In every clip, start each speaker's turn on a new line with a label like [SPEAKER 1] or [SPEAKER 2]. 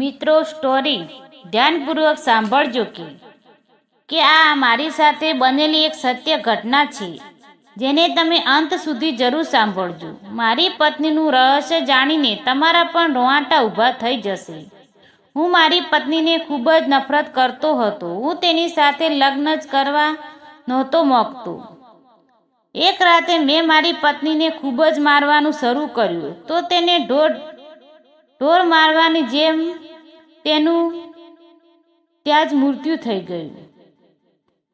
[SPEAKER 1] મિત્રો સ્ટોરી ધ્યાનપૂર્વક સાંભળજો કે કે આ મારી સાથે બનેલી એક સત્ય ઘટના છે, જેને તમે અંત સુધી જરૂર સાંભળજો. મારી પત્નીનું રહસ્ય જાણીને તમારા પણ રોવાટા ઊભા થઈ જશે. હું મારી પત્નીને ખૂબ જ નફરત કરતો હતો. હું તેની સાથે લગ્ન જ કરવા નહોતો મોકતો. એક રાતે મેં મારી પત્નીને ખૂબ જ મારવાનું શરૂ કર્યું. તો તેને ઢોર ઢોર મારવાની જેમ તેનું ત્યાં જ મૃત્યુ થઈ ગયું.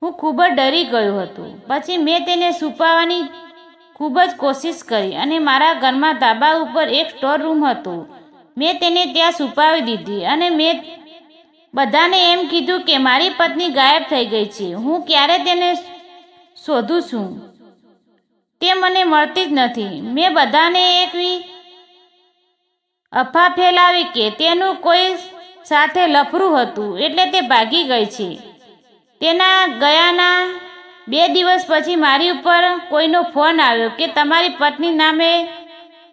[SPEAKER 1] હું ખૂબ જ ડરી ગયો હતો. પછી મેં તેને છુપાવવાની ખૂબ જ કોશિશ કરી અને મારા ઘરમાં ધાબા ઉપર એક સ્ટોર રૂમ હતો. મેં તેને ત્યાં છુપાવી દીધી અને મેં બધાને એમ કીધું કે મારી પત્ની ગાયબ થઈ ગઈ છે. હું ક્યારે તેને શોધું છું? તે મને મળતી જ નથી. મેં બધાને એવી અફા ફેલાવી કે તેનું કોઈ સાથે લફરું હતું એટલે તે ભાગી ગઈ છે. તેના ગયાના બે દિવસ પછી મારી ઉપર કોઈનો ફોન આવ્યો કે તમારી પત્ની નામે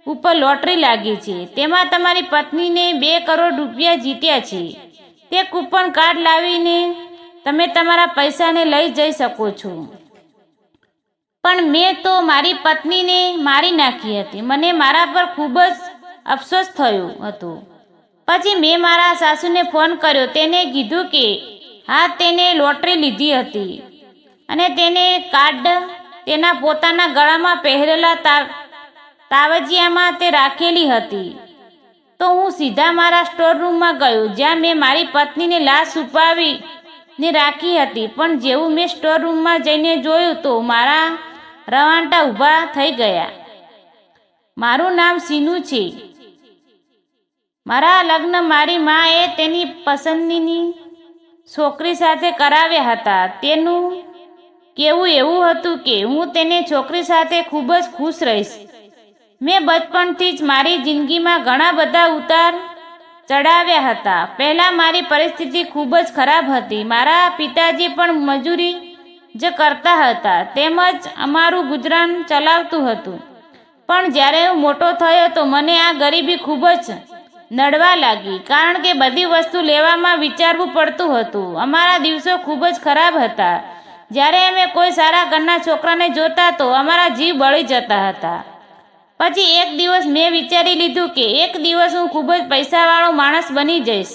[SPEAKER 1] ઉપર લોટરી લાગી છે. તેમાં તમારી પત્નીને બે કરોડ રૂપિયા જીત્યા છે. તે કૂપન કાર્ડ લાવીને તમે તમારા પૈસાને લઈ જઈ શકો છો. પણ મેં તો મારી પત્નીને મારી નાખી હતી. મને મારા પર ખૂબ જ અફસોસ થયો હતો. પછી મેં મારા સાસુને ફોન કર્યો. તેને કીધું કે, હા, તેને લોટરી લીધી હતી. અને તેને કાર્ડ તેના પોતાના ગળામાં પહેરેલા તાવજિયામાં તે રાખેલી હતી. તો હું સીધા મારા સ્ટોર રૂમમાં ગયો, જ્યાં મેં મારી પત્નીને લાશ છુપાવી ને રાખી હતી. પણ જેવું મેં સ્ટોર રૂમમાં જઈને જોયું તો મારા રવાંટા ઊભા થઈ ગયા. મારું નામ સીનુ છે. મારા લગ્ન મારી માએ તેની પસંદની છોકરી સાથે કરાવ્યા હતા. તેનું કેવું એવું હતું કે હું તેને છોકરી સાથે ખૂબ જ ખુશ રહીશ. મેં બચપણથી જ મારી જિંદગીમાં ઘણા બધા ઉતાર ચડાવ્યા હતા. પહેલાં મારી પરિસ્થિતિ ખૂબ જ ખરાબ હતી. મારા પિતાજી પણ મજૂરી જ કરતા હતા. તેમજ અમારું ગુજરાન ચલાવતું હતું. પણ જ્યારે હું મોટો થયો તો મને આ ગરીબી ખૂબ જ નડવા લાગી, કારણ કે બધી વસ્તુ લેવામાં વિચારવું પડતું હતું. અમારા દિવસો ખૂબ જ ખરાબ હતા. જ્યારે અમે કોઈ સારા ઘરના છોકરાને જોતા તો અમારા જીવ બળી જતા હતા. પછી એક દિવસ મેં વિચારી લીધું કે એક દિવસ હું ખૂબ જ પૈસાવાળો માણસ બની જઈશ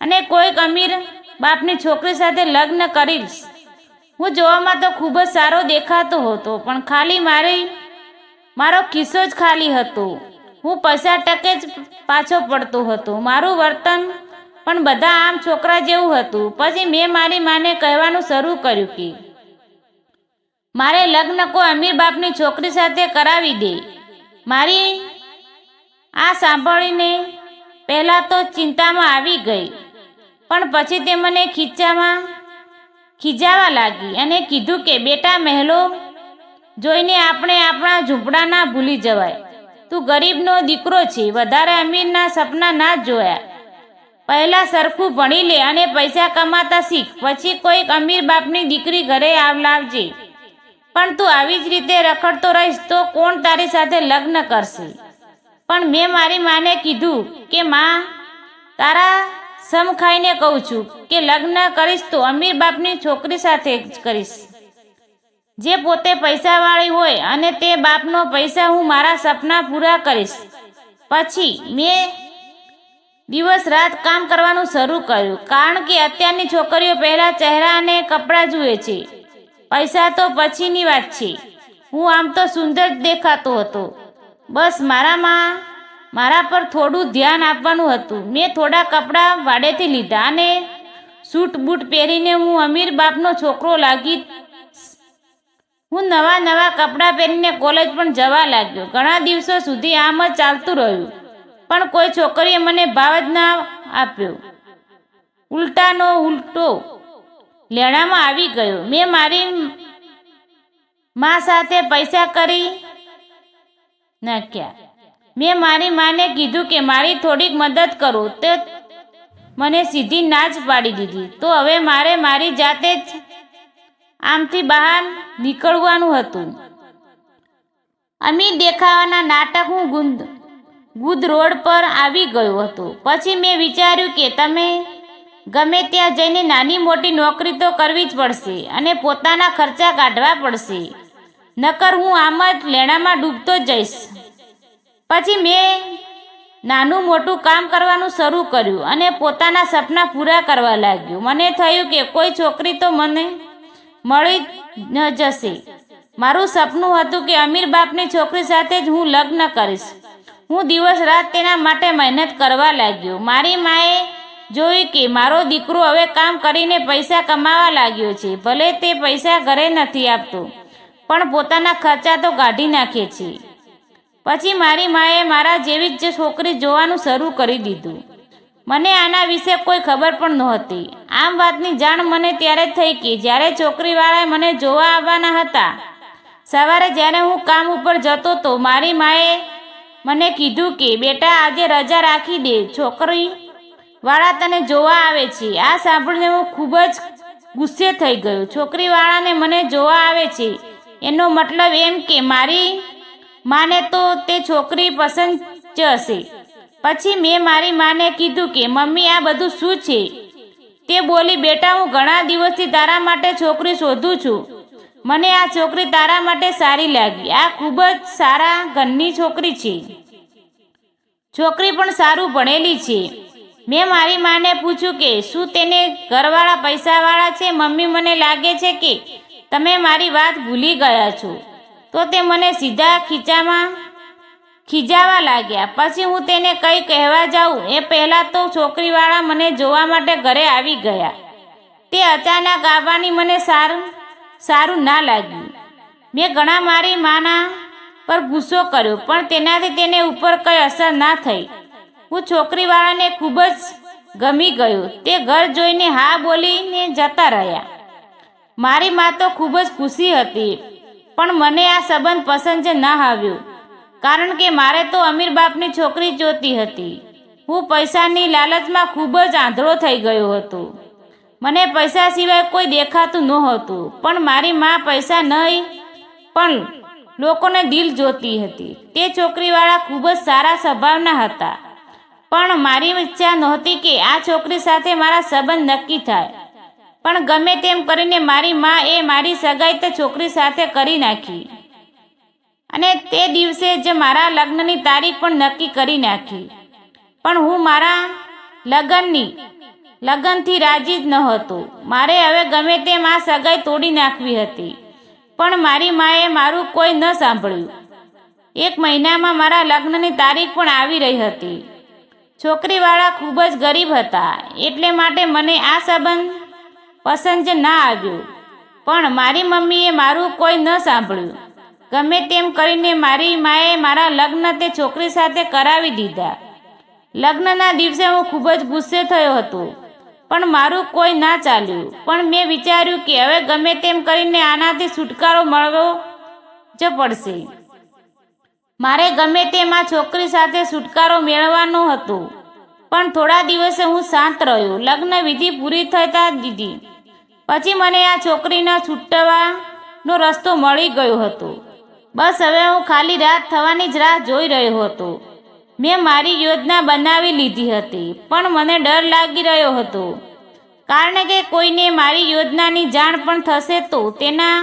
[SPEAKER 1] અને કોઈક અમીર બાપની છોકરી સાથે લગ્ન કરીશ. હું જોવામાં તો ખૂબ જ સારો દેખાતો હતો, પણ ખાલી મારી, મારો કિસ્સો જ ખાલી હતો. હું પૈસા ટકે જ પાછો પડતો હતો. મારું વર્તન પણ બધા આમ છોકરા જેવું હતું. પછી મેં મારી માને કહેવાનું શરૂ કર્યું કે, મારે લગ્ન કોઈ અમીર બાપની છોકરી સાથે કરાવી દે. મારી આ સાંભળીને પહેલાં તો ચિંતામાં આવી ગઈ. પણ પછી તે મને ખીચામાં ખીજાવા લાગી અને કીધું કે, બેટા, મહેલો જોઈને આપણે આપણા ઝૂંપડા ભૂલી જવાય. તું ગરીબનો દીકરો છે, વધારે અમીરના સપના ના જોયા. પહેલાં સરખું ભણી લે અને પૈસા કમાતા શીખ, પછી કોઈક અમીર બાપની દીકરી ઘરે આવ, લાવજે. પણ તું આવી જ રીતે રખડતો રહીશ તો કોણ તારી સાથે લગ્ન કરશે? પણ મેં મારી માને કીધું કે, માં, તારા સમ ખાઈને કહું છું કે, લગ્ન કરીશ તો અમીર બાપની છોકરી સાથે જ કરીશ. જે પોતે પૈસાવાળી હોય અને તે બાપનો પૈસા હું મારા સપના પૂરા કરીશ. પછી મેં દિવસ રાત કામ કરવાનું શરૂ કર્યું. કારણ કે અત્યારની છોકરીઓ પહેલાં ચહેરા અને કપડાં જુએ છે. પૈસા તો પછીની વાત છે. હું આમ તો સુંદર જ દેખાતો હતો. બસ મારામાં, મારા પર થોડું ધ્યાન આપવાનું હતું. મેં થોડા કપડાં વાડેથી લીધા અને સૂટ બૂટ પહેરીને હું અમીર બાપનો છોકરો લાગી હું નવા નવા કપડાં પહેરીને કોલેજ પણ જવા લાગ્યો. ઘણા દિવસો સુધી આમ જ ચાલતું રહ્યું. પણ કોઈ છોકરીએ મને ભાવ જ ના આપ્યો. ઉલટાનો ઉલટો લેણામાં આવી ગયો. મેં મારી મા સાથે પૈસા કરી નાખ્યા. મેં મારી માને કીધું કે મારી થોડીક મદદ કરો. તે મને સીધી ના જ પાડી દીધી. તો હવે મારે મારી જાતે જ આમથી બહાર નીકળવાનું હતું. અમી દેખાવાના નાટક હું ગુંદ, ગુદ રોડ પર આવી ગયો હતો. પછી મેં વિચાર્યું કે તમે ગમે ત્યાં જઈને નાની મોટી નોકરી તો કરવી જ પડશે અને પોતાના ખર્ચા કાઢવા પડશે. નકર હું આમ જ લેણામાં ડૂબતો જઈશ. પછી મેં નાનું મોટું કામ કરવાનું શરૂ કર્યું અને પોતાના સપના પૂરા કરવા લાગ્યું. મને થયું કે કોઈ છોકરી તો મને મળી ન જશે. મારું સપનું હતું કે અમીર બાપની છોકરી સાથે જ હું લગ્ન કરીશ. હું દિવસ રાત તેના માટે મહેનત કરવા લાગ્યો. મારી માએ જોયું કે મારો દીકરો હવે કામ કરીને પૈસા કમાવા લાગ્યો છે. ભલે તે પૈસા ઘરે નથી આપતો, પણ પોતાના ખર્ચા તો કાઢી નાખે છે. પછી મારી માએ મારા જેવી જ છોકરી જોવાનું શરૂ કરી દીધું. મને આના વિશે કોઈ ખબર પણ નહોતી. આમ વાતની જાણ મને ત્યારે થઈ કે જ્યારે છોકરીવાળાએ મને જોવા આવવાના હતા. સવારે જ્યારે હું કામ ઉપર જતો તો મારી માએ મને કીધું કે, બેટા, આજે રજા રાખી દે. છોકરી વાળા તને જોવા આવે છે. આ સાંભળીને હું ખૂબ જ ગુસ્સે થઈ ગયો. છોકરીવાળાને મને જોવા આવે છે. એનો મતલબ એમ કે મારી માને તો તે છોકરી પસંદ જ હશે. પછી મેં મારી માને કીધું કે, મમ્મી, આ બધું શું છે? તે બોલી, બેટા, હું ઘણા દિવસથી તારા માટે છોકરી શોધું છું. મને આ છોકરી તારા માટે સારી લાગી. આ ખૂબ જ સારા ઘરની છોકરી છે. છોકરી પણ સારું ભણેલી છે. મેં મારી માને પૂછ્યું કે, શું તેને ઘરવાળા પૈસાવાળા છે? મમ્મી, મને લાગે છે કે, તમે મારી વાત ભૂલી ગયા છો. તો તે મને સીધા ખીચામાં ખીજાવા લાગ્યા. પછી હું તેને કંઈ કહેવા જાઉં, એ પહેલાં તો છોકરીવાળા મને જોવા માટે ઘરે આવી ગયા. તે અચાનક આવવાની મને સારું સારું ના લાગ્યું. મેં ઘણા મારી માના પર ગુસ્સો કર્યો, પણ તેનાથી તેને ઉપર કંઈ અસર ના થઈ. હું છોકરીવાળાને ખૂબ જ ગમી ગયું. તે ઘર જોઈને હા બોલીને જતા રહ્યા. મારી મા તો ખૂબ જ ખુશી હતી, પણ મને આ સંબંધ પસંદ ના આવ્યો. કારણ કે મારે તો અમીર બાપની છોકરી જોતી હતી. હું પૈસાની લાલચમાં ખૂબ જ આંધળો થઈ ગયો હતો. મને પૈસા સિવાય કોઈ દેખાતું નહોતું, પણ મારી મા પૈસા નહીં, પણ લોકોને દિલ જોતી હતી. તે છોકરીવાળા ખૂબ જ સારા સ્વભાવના હતા. પણ મારી ઈચ્છા નહોતી કે આ છોકરી સાથે મારા સંબંધ નક્કી થાય. પણ ગમે તેમ કરીને મારી મા એ મારી સગાઈ તે છોકરી સાથે કરી નાખી. અને તે દિવસે જ મારા લગ્નની તારીખ પણ નક્કી કરી નાખી. પણ હું મારા લગ્નની, લગ્નથી રાજી જ ન હતો. મારે હવે ગમે તે આ સગાઈ તોડી નાખવી હતી. પણ મારી માએ મારું કોઈ ન સાંભળ્યું. એક મહિનામાં મારા લગ્નની તારીખ પણ આવી રહી હતી. છોકરીવાળા ખૂબ જ ગરીબ હતા, એટલે માટે મને આ સંબંધ પસંદ ના આવ્યો. પણ મારી મમ્મીએ મારું કોઈ ન સાંભળ્યું. ગમે તેમ કરીને મારી માએ મારા લગ્ન તે છોકરી સાથે કરાવી દીધા. લગ્નના દિવસે હું ખૂબ જ ગુસ્સે થયો હતો, પણ મારું કોઈ ના ચાલ્યું. પણ મેં વિચાર્યું કે હવે ગમે તેમ કરીને આનાથી છુટકારો મળવો જ પડશે. મારે ગમે તેમ આ છોકરી સાથે છુટકારો મેળવવાનો હતો, પણ થોડા દિવસે હું શાંત રહ્યો. લગ્ન વિધિ પૂરી થતા દીધી. પછી મને આ છોકરીના છૂટવાનો રસ્તો મળી ગયો હતો. બસ હવે હું ખાલી રાત થવાની જ રાહ જોઈ રહ્યો હતો. મેં મારી યોજના બનાવી લીધી હતી, પણ મને ડર લાગી રહ્યો હતો. કારણ કે કોઈને મારી યોજનાની જાણ પણ થશે તો તેના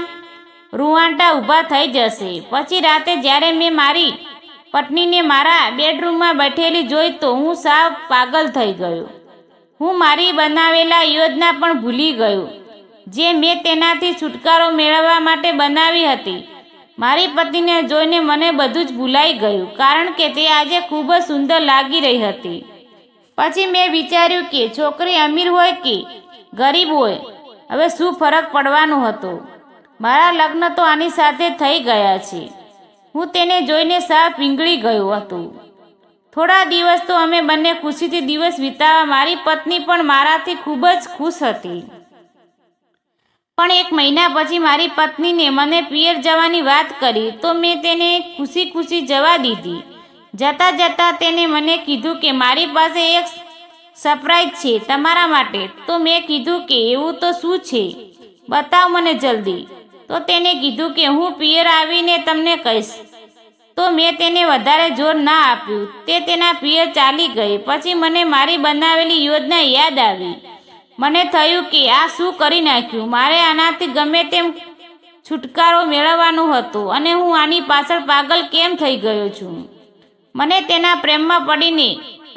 [SPEAKER 1] રૂવાંટા ઊભા થઈ જશે. પછી રાતે જ્યારે મેં મારી પત્નીને મારા બેડરૂમમાં બેઠેલી જોઈ તો હું સાવ પાગલ થઈ ગયો. હું મારી બનાવેલા યોજના પણ ભૂલી ગયો, જે મેં તેનાથી છુટકારો મેળવવા માટે બનાવી હતી. મારી પત્નીને જોઈને મને બધું જ ભૂલાઈ ગયું, કારણ કે તે આજે ખૂબ જ સુંદર લાગી રહી હતી. પછી મેં વિચાર્યું કે છોકરી અમીર હોય કે ગરીબ હોય, હવે શું ફરક પડવાનો હતો? મારા લગ્ન તો આની સાથે થઈ ગયા છે. હું તેને જોઈને સાફ પીંગળી ગયો હતો. થોડા દિવસ તો અમે બંને ખુશીથી દિવસ વિતાવા મારી પત્ની પણ મારાથી ખૂબ જ ખુશ હતી. પણ એક મહિના પછી મારી પત્નીને મને પિયર જવાની વાત કરી તો મેં તેને ખુશી ખુશી જવા દીધી. જતાં જતાં તેને મને કીધું કે મારી પાસે એક સરપ્રાઈઝ છે તમારા માટે. તો મેં કીધું કે એવું તો શું છે? બતાવ મને જલ્દી. તો તેને કીધું કે હું પિયર આવીને તમને કહીશ. તો મેં તેને વધારે જોર ના આપ્યું. તે તેના પિયર ચાલી ગઈ. પછી મને મારી બનાવેલી યોજના યાદ આવી. મને થયું કે આ શું કરી નાખ્યું? મારે આનાથી ગમે તેમ છુટકારો મેળવવાનો હતો અને હું આની પાછળ પાગલ કેમ થઈ ગયો છું? મને તેના પ્રેમમાં પડીને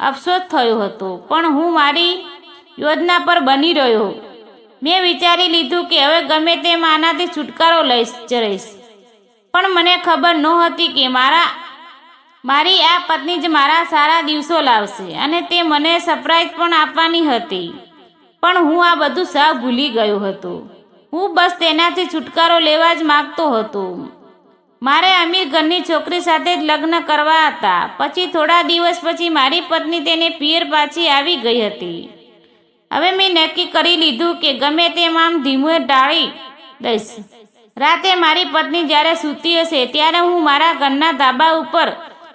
[SPEAKER 1] અફસોસ થયો હતો, પણ હું મારી યોજના પર બની રહ્યો. મેં વિચારી લીધું કે હવે ગમે તેમ આનાથી છુટકારો લઈશ જઈશ પણ મને ખબર નહોતી કે મારા, મારી આ પત્ની જ મારા સારા દિવસો લાવશે અને તે મને સરપ્રાઈઝ પણ આપવાની હતી. પણ હું આ બધું સાવ ભૂલી ગયો હતો. હું બસ તેનાથી છુટકારો લેવા જ માગતો હતો. મારે અમીર ઘરની છોકરી સાથે જ લગ્ન કરવા હતા. પછી થોડા દિવસ પછી મારી પત્ની તેને પિયર પાછી આવી ગઈ હતી. હવે મેં નક્કી કરી લીધું કે ગમે તેમ આમ ધીમે ટાળી દઈશ. રાતે મારી પત્ની જ્યારે સૂતી હશે ત્યારે હું મારા ઘરના ધાબા ઉપર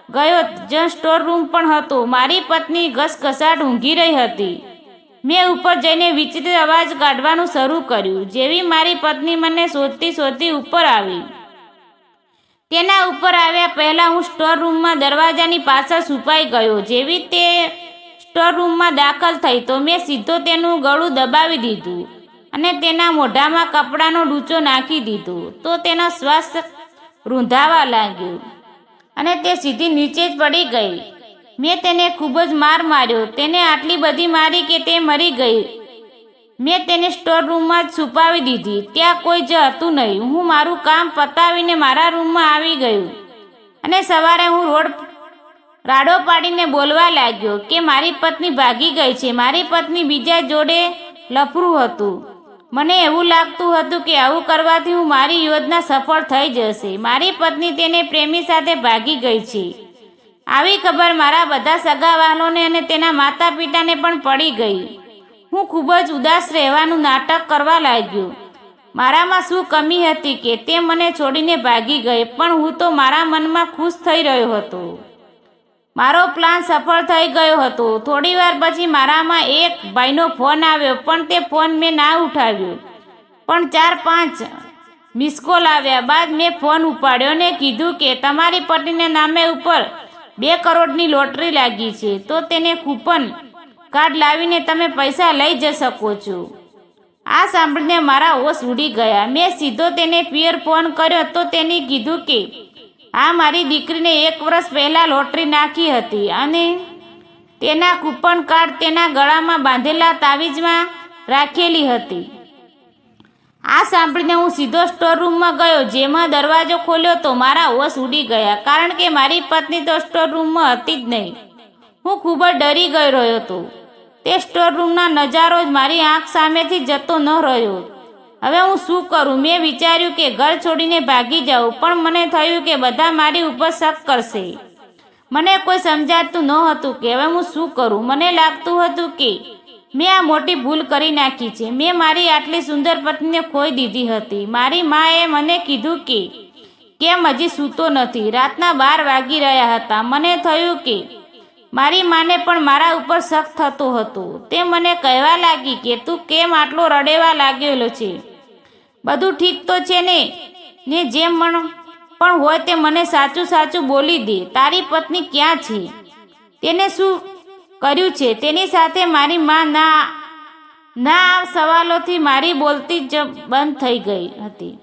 [SPEAKER 1] ગયો જ્યાં સ્ટોર રૂમ પણ હતો. મારી પત્ની ઘસઘસાટ ઊંઘી રહી હતી. મેં ઉપર જઈને વિચિત્ર અવાજ કાઢવાનું શરૂ કર્યું, જેવી મારી પત્ની મને શોધતી શોધતી ઉપર આવી. તેના ઉપર આવ્યા પહેલાં હું સ્ટોર રૂમમાં દરવાજાની પાછળ છુપાઈ ગયો, જેવી તે સ્ટોર રૂમમાં દાખલ થઈ તો મેં સીધો તેનું ગળું દબાવી દીધું અને તેના મોઢામાં કપડાનો ડૂચો નાખી દીધો, તો તેનો શ્વાસ રૂંધાવા લાગ્યો અને તે સીધી નીચે જ પડી ગઈ. મેં તેને ખૂબ જ માર માર્યો. તેને આટલી બધી મારી કે તે મરી ગઈ. મેં તેને સ્ટોર રૂમમાં જ છુપાવી દીધી. ત્યાં કોઈ જ હતું નહીં. હું મારું કામ પતાવીને મારા રૂમમાં આવી ગયું. અને સવારે હું રોડ રાડો પાડીને બોલવા લાગ્યો કે મારી પત્ની ભાગી ગઈ છે. મારી પત્ની બીજા જોડે લફરું હતું. મને એવું લાગતું હતું કે આવું કરવાથી હું મારી યોજના સફળ થઈ જશે. મારી પત્ની તેને પ્રેમી સાથે ભાગી ગઈ છે. આવી ખબર મારા બધા સગાવાલોને અને તેના માતા પિતાને પણ પડી ગઈ. હું ખૂબ જ ઉદાસ રહેવાનું નાટક કરવા લાગ્યો. મારામાં શું કમી હતી કે તે મને છોડીને ભાગી ગઈ, પણ હું તો મારા મનમાં ખુશ થઈ રહ્યો હતો. મારો પ્લાન સફળ થઈ ગયો હતો. થોડી વાર પછી મારામાં એક ભાઈનો ફોન આવ્યો, પણ તે ફોન મેં ના ઉઠાવ્યો. પણ ચાર પાંચ મિસકોલ આવ્યા બાદ મેં ફોન ઉપાડ્યો ને કીધું કે તમારી પત્નીને નામે ઉપર બે કરોડની લોટરી લાગી છે, તો તેને કૂપન કાર્ડ લાવીને તમે પૈસા લઈ જઈ શકો છો. આ સાંભળીને મારા હોશ ઉડી ગયા. મેં સીધો તેને પિયર ફોન કર્યો તો તેને કીધું કે, આ મારી દીકરીને એક વર્ષ પહેલાં લોટરી નાખી હતી અને તેના કૂપન કાર્ડ તેના ગળામાં બાંધેલા તાવીજમાં રાખેલી હતી. આ સાંભળીને હું સીધો સ્ટોર રૂમમાં ગયો. જેમાં દરવાજો ખોલ્યો તો મારા હોશ ઉડી ગયા. કારણ કે મારી પત્ની તો સ્ટોર રૂમમાં હતી જ નહીં. હું ખૂબ જ ડરી ગઈ રહ્યો હતો. તે સ્ટોર રૂમના નજારો જ મારી આંખ સામેથી જતો ન રહ્યો. હવે હું શું કરું? મેં વિચાર્યું કે ઘર છોડીને ભાગી જાઉં, પણ મને થયું કે બધા મારી ઉપર શક કરશે. મને કોઈ સમજાતું ન હતું કે હવે હું શું કરું? મને લાગતું હતું કે મેં આ મોટી ભૂલ કરી નાખી છે. મેં મારી આટલી સુંદર પત્નીને ખોઈ દીધી હતી. મારી માએ મને કીધું કે, કેમ હજી સૂતો નથી? રાતના બાર વાગી રહ્યા હતા. મને થયું કે, મારી માને પણ મારા ઉપર શક થતો હતો. તે મને કહેવા લાગી કે, તું કેમ આટલો રડેવા લાગેલો છે? બધું ઠીક તો છે ને? ને જેમ પણ પણ હોય તે મને સાચું સાચું બોલી દે. તારી પત્ની ક્યાં છે? તેને શું કર્યું છે. તેની સાથે મારી માં ના ના આ સવાલોથી મારી બોલતી જ બંધ થઈ ગઈ હતી.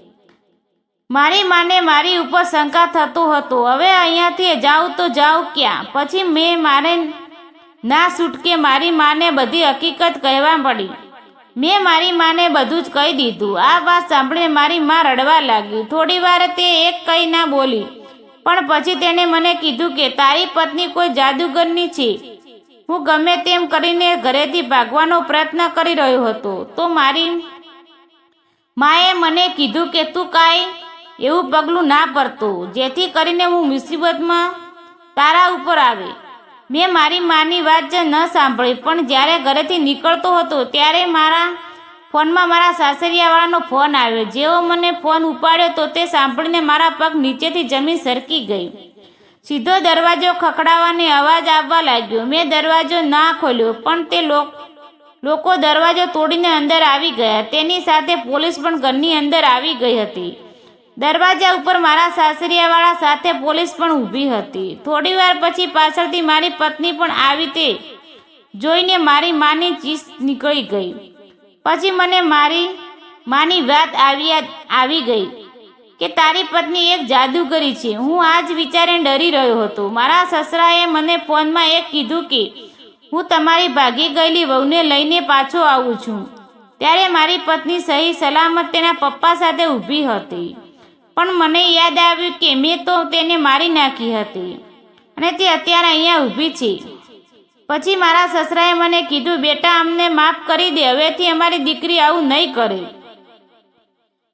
[SPEAKER 1] મારી માને મારી ઉપર શંકા થતો હતો. હવે અહીંયાથી જાઉં તો જાઉં ક્યાં? પછી મેં મારે ના છૂટકે મારી માને બધી હકીકત કહેવા પડી. મેં મારી માને બધું જ કહી દીધું. આ વાત સાંભળીને મારી માં રડવા લાગી. થોડી વાર તે એક કંઈ ના બોલી. પણ પછી તેણે મને કીધું કે તારી પત્ની કોઈ જાદુગરની છે. હું ગમે તેમ કરીને ઘરેથી ભાગવાનો પ્રયત્ન કરી રહ્યો હતો. તો મારી માએ મને કીધું કે તું કાંઈ એવું પગલું ના ભરતો, જેથી કરીને હું મુસીબતમાં તારા ઉપર આવે. મેં મારી માની વાત ન સાંભળી, પણ જ્યારે ઘરેથી નીકળતો હતો ત્યારે મારા ફોનમાં મારા સાસરિયાવાળાનો ફોન આવ્યો. જેવો મને ફોન ઉપાડ્યો તો તે સાંભળીને મારા પગ નીચેથી જમીન સરકી ગઈ. સીધો દરવાજો ખખડાવવાને અવાજ આવવા લાગ્યો. મેં દરવાજો ના ખોલ્યો, પણ તે લોક દરવાજો તોડીને અંદર આવી ગયા. તેની સાથે પોલીસ પણ ઘરની અંદર આવી ગઈ હતી. દરવાજા ઉપર મારા સાસરિયાવાળા સાથે પોલીસ પણ ઊભી હતી. થોડી વાર પછી પાછળથી મારી પત્ની પણ આવી તે જોઈને મારી માની ચીસ નીકળી ગઈ. પછી મને મારી માની વાત આવી આવી ગઈ. કે તારી પત્ની એક જાદુગરી છે. હું આ જ વિચારે ડરી રહ્યો હતો. મારા સસરાએ મને ફોનમાં એક કીધું કે, હું તમારી ભાગી ગયેલી વહુને લઈને પાછો આવું છું. ત્યારે મારી પત્ની સહી સલામત તેના પપ્પા સાથે ઊભી હતી. પણ મને યાદ આવ્યું કે મેં તો તેને મારી નાખી હતી. અને તે અત્યારે અહીંયા ઊભી છે. પછી મારા સસરાએ મને કીધું, બેટા, અમને માફ કરી દે. હવેથી અમારી દીકરી આવું નહીં કરે.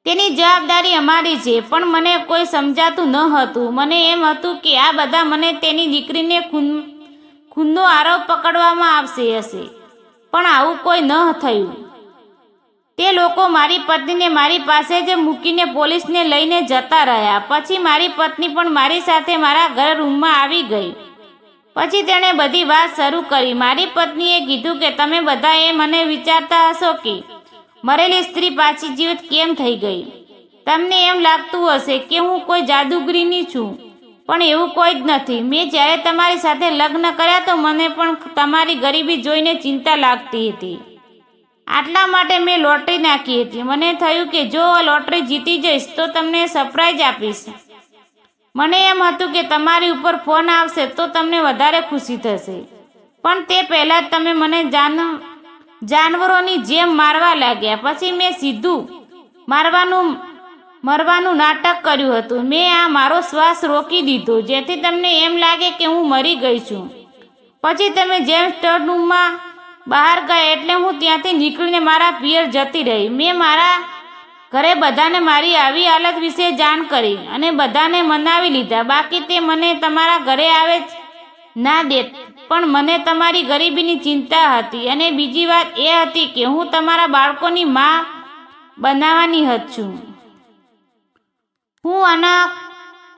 [SPEAKER 1] તેની જવાબદારી અમારી છે, પણ મને કોઈ સમજાતું ન હતું. મને એમ હતું કે આ બધા મને તેની દીકરીને ખૂન, ખૂનનો આરોપ પકડવામાં આવશે હશે. પણ આવું કોઈ ન થયું. તે લોકો મારી પત્નીને મારી પાસે જ મૂકીને પોલીસને લઈને જતા રહ્યા. પછી મારી પત્ની પણ મારી સાથે મારા ઘર રૂમમાં આવી ગઈ. પછી તેણે બધી વાત શરૂ કરી. મારી પત્નીએ કીધું કે, તમે બધા એ મને વિચારતા હશો કે મરેલી સ્ત્રી પાછી જીવિત કેમ થઈ ગઈ? તમને એમ લાગતું હશે કે હું કોઈ જાદુગરીની છું, પણ એવું કોઈ જ નથી. મેં જ્યારે તમારી સાથે લગ્ન કર્યા તો મને પણ તમારી ગરીબી જોઈને ચિંતા લાગતી હતી. આટલા માટે મેં લોટરી નાખી હતી. મને થયું કે જો આ લોટરી જીતી જઈશ તો તમને સરપ્રાઈઝ આપીશ. મને એમ હતું કે તમારી ઉપર ફોન આવશે તો તમને વધારે ખુશી થશે. પણ તે પહેલાં તમે મને જાન જાનવરોની જેમ મારવા લાગ્યા. પછી મેં સીધું મારવાનું, મરવાનું નાટક કર્યું હતું. મેં આ મારો શ્વાસ રોકી દીધો, જેથી તમને એમ લાગે કે હું મરી ગઈ છું. પછી તમે જેમ સ્ટડ રૂમમાં બહાર ગયા એટલે હું ત્યાંથી નીકળીને મારા પિયર જતી રહી. મેં મારા ઘરે બધાને મારી આવી હાલત વિશે જાણ કરી અને બધાને મનાવી લીધા. બાકી તે મને તમારા ઘરે આવે ના દે પણ મને તમારી ગરીબીની ચિંતા હતી અને બીજી વાત એ હતી કે હું તમારા બાળકોની મા બનાવવાની છું. હું આના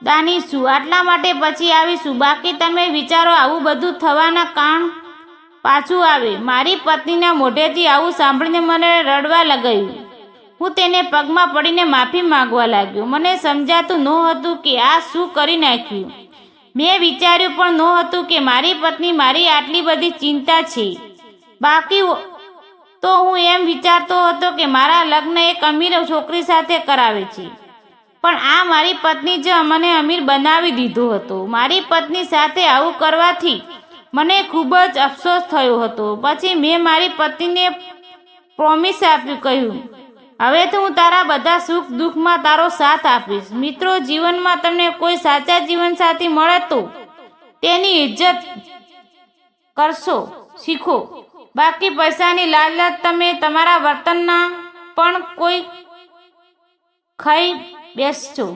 [SPEAKER 1] દાની છું. આટલા માટે પછી આવીશું. બાકી તમે વિચારો આવું બધું થવાના કારણ પાછું આવે. મારી પત્નીના મોઢેથી આવું સાંભળીને મને રડવા લગાયું. હું તેને પગમાં પડીને માફી માંગવા લાગ્યો. મને સમજાતું નહોતું કે આ શું કરી નાખ્યું. મેં વિચાર્યું પણ નહોતું કે મારી પત્ની મારી આટલી બધી ચિંતા છે. બાકી તો હું એમ વિચારતો હતો કે મારા લગ્ન એક અમીર છોકરી સાથે કરાવે છે. પણ આ મારી પત્ની જ મને અમીર બનાવી દીધો હતો. મારી પત્ની સાથે આવું કરવાથી મને ખૂબ જ અફસોસ થયો હતો. પછી મેં મારી પત્નીને પ્રોમિસ આપ્યું, કહ્યું હવે તો હું તારા બધા સુખ દુઃખમાં તારો સાથ આપીશ. મિત્રો, જીવનમાં તમને કોઈ સાચા જીવનસાથી મળે તો તેની ઇજ્જત કરશો, શીખો. બાકી પૈસાની લાલચ તમે તમારા વર્તનના પણ કોઈ ખાઈ બેસજો